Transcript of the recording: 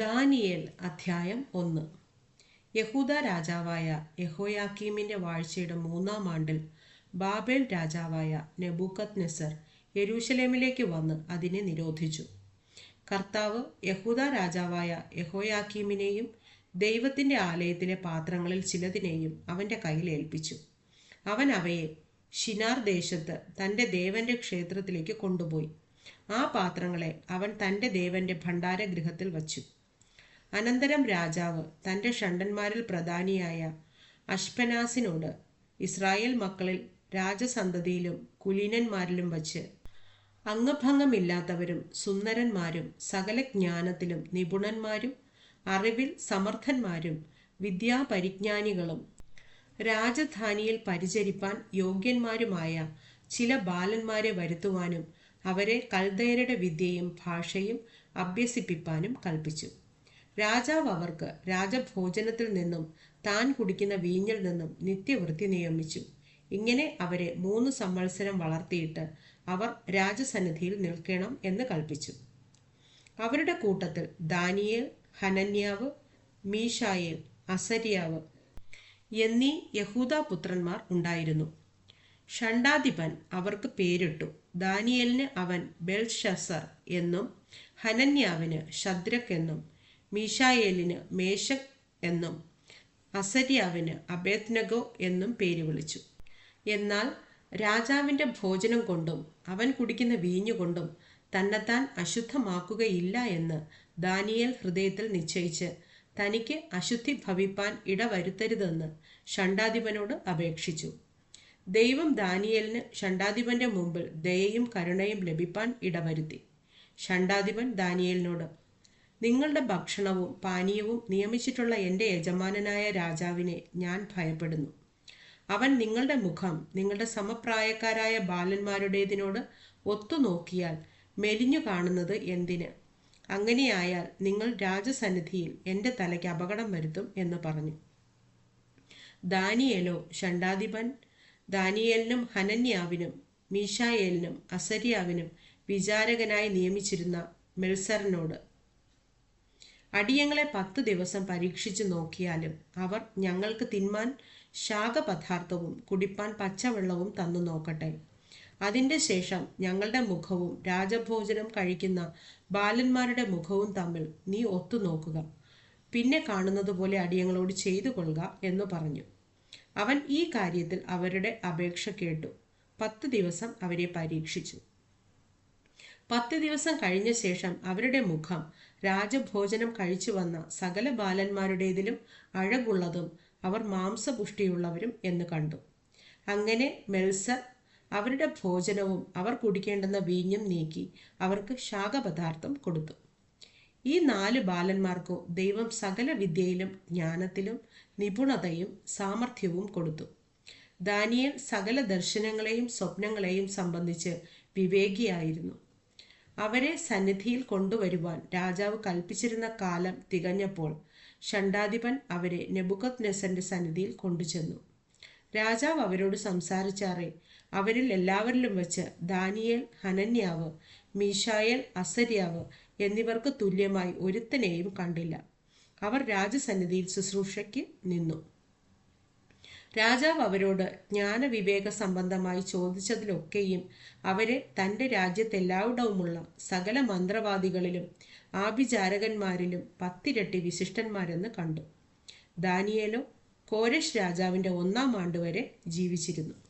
Daniel അധ്യായം ഒന്ന്. യഹൂദ രാജാവായ യഹോയാക്കീമിന്റെ വാഴ്ചയുടെ മൂന്നാം ആണ്ടിൽ ബാബേൽ രാജാവായ നെബൂക്കത് നെസർ യെരൂശലേമിലേക്ക് വന്ന് അതിനെ നിരോധിച്ചു. കർത്താവ് യഹൂദ രാജാവായ യഹോയാക്കീമിനെയും ദൈവത്തിന്റെ ആലയത്തിലെ പാത്രങ്ങളിൽ ചിലതിനെയും അവന്റെ കയ്യിൽ ഏൽപ്പിച്ചു. അവൻ അവയെ ഷിനാർ ദേശത്ത് തന്റെ ദേവന്റെ ക്ഷേത്രത്തിലേക്ക് കൊണ്ടുപോയി. ആ പാത്രങ്ങളെ അവൻ തന്റെ ദേവന്റെ ഭണ്ഡാരഗൃഹത്തിൽ വച്ചു. അനന്തരം രാജാവ് തന്റെ ഷണ്ടന്മാരിൽ പ്രധാനിയായ അഷ്പനാസിനോട് ഇസ്രായേൽ മക്കളിൽ രാജസന്തതിയിലും കുലീനന്മാരിലും വച്ച് അംഗഭംഗമില്ലാത്തവരും സുന്ദരന്മാരും സകല ജ്ഞാനത്തിലും നിപുണന്മാരും അറിവിൽ സമർത്ഥന്മാരും വിദ്യാപരിജ്ഞാനികളും രാജധാനിയിൽ പരിചരിപ്പാൻ യോഗ്യന്മാരുമായ ചില ബാലന്മാരെ വരുത്തുവാനും അവരെ കൽദയരുടെ വിദ്യയും ഭാഷയും അഭ്യസിപ്പിപ്പാനും കൽപ്പിച്ചു. രാജാവ് അവർക്ക് രാജഭോജനത്തിൽ നിന്നും താൻ കുടിക്കുന്ന വീഞ്ഞിൽ നിന്നും നിത്യവൃത്തി നിയമിച്ചു. ഇങ്ങനെ അവരെ മൂന്ന് സംവത്സരം വളർത്തിയിട്ട് അവർ രാജസന്നിധിയിൽ നിൽക്കണം എന്ന് കൽപ്പിച്ചു. അവരുടെ കൂട്ടത്തിൽ ദാനിയേൽ ഹനന്യാവ് മീഷായേൽ അസരിയാവ് എന്നീ യഹൂദ പുത്രന്മാർ ഉണ്ടായിരുന്നു. ഷണ്ടാധിപൻ അവർക്ക് പേരിട്ടു. ദാനിയലിന് അവൻ ബെൽഷസർ എന്നും ഹനന്യാവിന് ഷദ്രക് എന്നും മീഷായേലിന് മേശക് എന്നും അസരിയാവിന് അബേദ്നഗോ എന്നും പേര് വിളിച്ചു. എന്നാൽ രാജാവിന്റെ ഭോജനം കൊണ്ടും അവൻ കുടിക്കുന്ന വീഞ്ഞുകൊണ്ടും തന്നെത്താൻ അശുദ്ധമാക്കുകയില്ല എന്ന് ദാനിയേൽ ഹൃദയത്തിൽ നിശ്ചയിച്ച് തനിക്ക് അശുദ്ധി ഭവിപ്പാൻ ഇടവരുത്തരുതെന്ന് ഷണ്ടാധിപനോട് അപേക്ഷിച്ചു. ദൈവം ദാനിയേലിന് ഷണ്ടാധിപന്റെ മുമ്പിൽ ദയയും കരുണയും ലഭിപ്പാൻ ഇടവരുത്തി. ഷണ്ടാധിപൻ ദാനിയേലിനോട് നിങ്ങളുടെ ഭക്ഷണവും പാനീയവും നിയമിച്ചിട്ടുള്ള എന്റെ യജമാനനായ രാജാവിനെ ഞാൻ ഭയപ്പെടുന്നു. അവൻ നിങ്ങളുടെ മുഖം നിങ്ങളുടെ സമപ്രായക്കാരായ ബാലന്മാരുടേതിനോട് ഒത്തുനോക്കിയാൽ മെലിഞ്ഞു കാണുന്നത് എന്തിന്? അങ്ങനെയായാൽ നിങ്ങൾ രാജസന്നിധിയിൽ എന്റെ തലയ്ക്ക് അപകടം വരുത്തും എന്ന് പറഞ്ഞു. ദാനിയേലോ ഷണ്ടാധിപൻ ദാനിയേലിനും ഹനന്യാവിനും മീഷായേലിനും അസരിയാവിനും വിചാരകനായി നിയമിച്ചിരുന്ന മെൽസറിനോട് അടിയങ്ങളെ പത്ത് ദിവസം പരീക്ഷിച്ചു നോക്കിയാലും അവർ ഞങ്ങൾക്ക് തിന്മാൻ ശാഖപദാർത്ഥവും കുടിപ്പാൻ പച്ചവെള്ളവും തന്നു നോക്കട്ടെ. അതിന്റെ ശേഷം ഞങ്ങളുടെ മുഖവും രാജഭോജനം കഴിക്കുന്ന ബാലന്മാരുടെ മുഖവും തമ്മിൽ നീ ഒത്തു നോക്കുക. പിന്നെ കാണുന്നത് പോലെ അടിയങ്ങളോട് ചെയ്തു കൊള്ളുക എന്ന് പറഞ്ഞു. അവൻ ഈ കാര്യത്തിൽ അവരുടെ അപേക്ഷ കേട്ടു. പത്ത് ദിവസം അവരെ പരീക്ഷിച്ചു. പത്ത് ദിവസം കഴിഞ്ഞ ശേഷം അവരുടെ മുഖം രാജഭോജനം കഴിച്ചു വന്ന സകല ബാലന്മാരുടേതിലും അഴകുള്ളതും അവർ മാംസപുഷ്ടിയുള്ളവരും എന്ന് കണ്ടു. അങ്ങനെ മെൽസർ അവരുടെ ഭോജനവും അവർ കുടിക്കേണ്ടുന്ന വീഞ്ഞും നീക്കി അവർക്ക് ശാഖപദാർത്ഥം കൊടുത്തു. ഈ നാല് ബാലന്മാർക്കോ ദൈവം സകല വിദ്യയിലും ജ്ഞാനത്തിലും നിപുണതയും സാമർഥ്യവും കൊടുത്തു. ദാനിയൽ സകല ദർശനങ്ങളെയും സ്വപ്നങ്ങളെയും സംബന്ധിച്ച് വിവേകിയായിരുന്നു. അവരെ സന്നിധിയിൽ കൊണ്ടുവരുവാൻ രാജാവ് കൽപ്പിച്ചിരുന്ന കാലം തികഞ്ഞപ്പോൾ ഷണ്ടാധിപൻ അവരെ നെബുക്കത് നെസന്റെ സന്നിധിയിൽ കൊണ്ടുചെന്നു. രാജാവ് അവരോട് സംസാരിച്ചാറേ അവരിൽ എല്ലാവരിലും വെച്ച് ദാനിയേൽ ഹനന്യാവ് മീഷായേൽ അസര്യാവ് എന്നിവർക്ക് തുല്യമായി ഒരുത്തനെയും കണ്ടില്ല. അവർ രാജസന്നിധിയിൽ ശുശ്രൂഷയ്ക്ക് നിന്നു. രാജാവ് അവരോട് ജ്ഞാനവിവേക സംബന്ധമായി ചോദിച്ചതിലൊക്കെയും അവരെ തന്റെ രാജ്യത്തെല്ലായിടവുമുള്ള സകല മന്ത്രവാദികളിലും ആഭിചാരകന്മാരിലും പത്തിരട്ടി വിശിഷ്ടന്മാരെന്ന് കണ്ടു. ദാനിയേലോ കോരഷ് രാജാവിന്റെ ഒന്നാം ആണ്ടുവരെ ജീവിച്ചിരുന്നു.